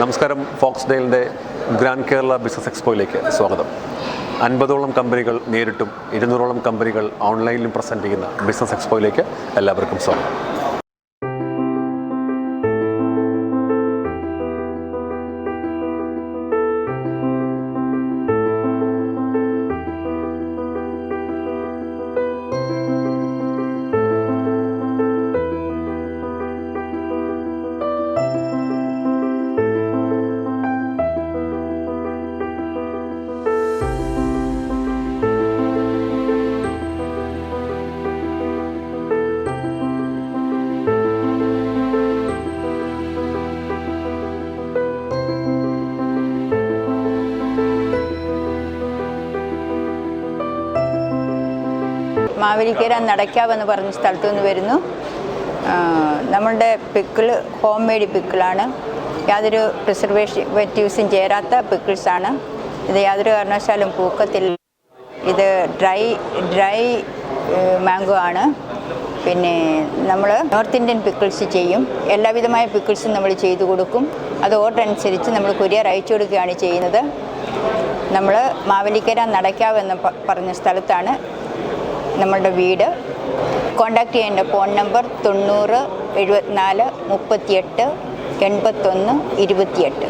നമസ്കാരം ഫോക്സ് ഡെയിലിന്റെ grand Kerala business എക്സ്പോയിലേക്ക് സ്വാഗതം. അൻപതോളം കമ്പനികൾ നേരിട്ടും ഇരുന്നൂറോളം കമ്പനികൾ ഓൺലൈനിലും പ്രസന്റ് ചെയ്യുന്ന ബിസിനസ് എക്സ്പോയിലേക്ക് എല്ലാവർക്കും സ്വാഗതം. മാവേലിക്കര നടക്കാവ് എന്ന് പറഞ്ഞ സ്ഥലത്തു നിന്ന് വരുന്നു. നമ്മളുടെ പിക്കിൾ ഹോം മെയ്ഡ് പിക്കിളാണ്. യാതൊരു പ്രിസർവേറ്റീവ്സും ചേരാത്ത പിക്കിൾസാണ്. ഇത് യാതൊരു കാരണവശാലും പൂക്കത്തില്ല. ഇത് ഡ്രൈ ഡ്രൈ മാംഗോ ആണ്. പിന്നെ നമ്മൾ നോർത്ത് ഇന്ത്യൻ പിക്കിൾസ് ചെയ്യും. എല്ലാവിധമായ പിക്കിൾസും നമ്മൾ ചെയ്തു കൊടുക്കും. അത് ഓർഡർ അനുസരിച്ച് നമ്മൾ കൊറിയർ അയച്ചു കൊടുക്കുകയാണ് ചെയ്യുന്നത്. നമ്മൾ മാവലിക്കര നടക്കാവ് എന്ന് പറഞ്ഞ സ്ഥലത്താണ് നമ്മളുടെ വീട്. കോണ്ടാക്ട് ചെയ്യേണ്ട ഫോൺ നമ്പർ തൊണ്ണൂറ് എഴുപത്തിനാല് മുപ്പത്തിയെട്ട് എൺപത്തൊന്ന് ഇരുപത്തിയെട്ട്.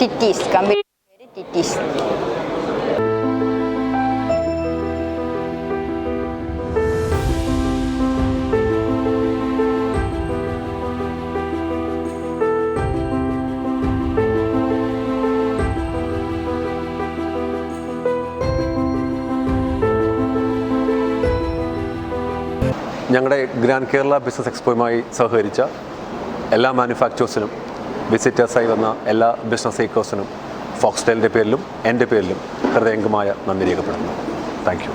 ടിറ്റീസ് കമ്പനി പേര് ടിറ്റീസ് ഞങ്ങളുടെ ഗ്രാൻഡ് കേരള ബിസിനസ് എക്സ്പോയുമായി സഹകരിച്ച എല്ലാ മാനുഫാക്ചേഴ്സിനും വിസിറ്റേഴ്സായി വന്ന എല്ലാ ബിസിനസ് ഏക്കേഴ്സിനും ഫോക്സ്റ്റൈലിന്റെ പേരിലും എന്റെ പേരിലും ഹൃദയംഗമായ നന്ദി രേഖപ്പെടുത്തുന്നു. താങ്ക്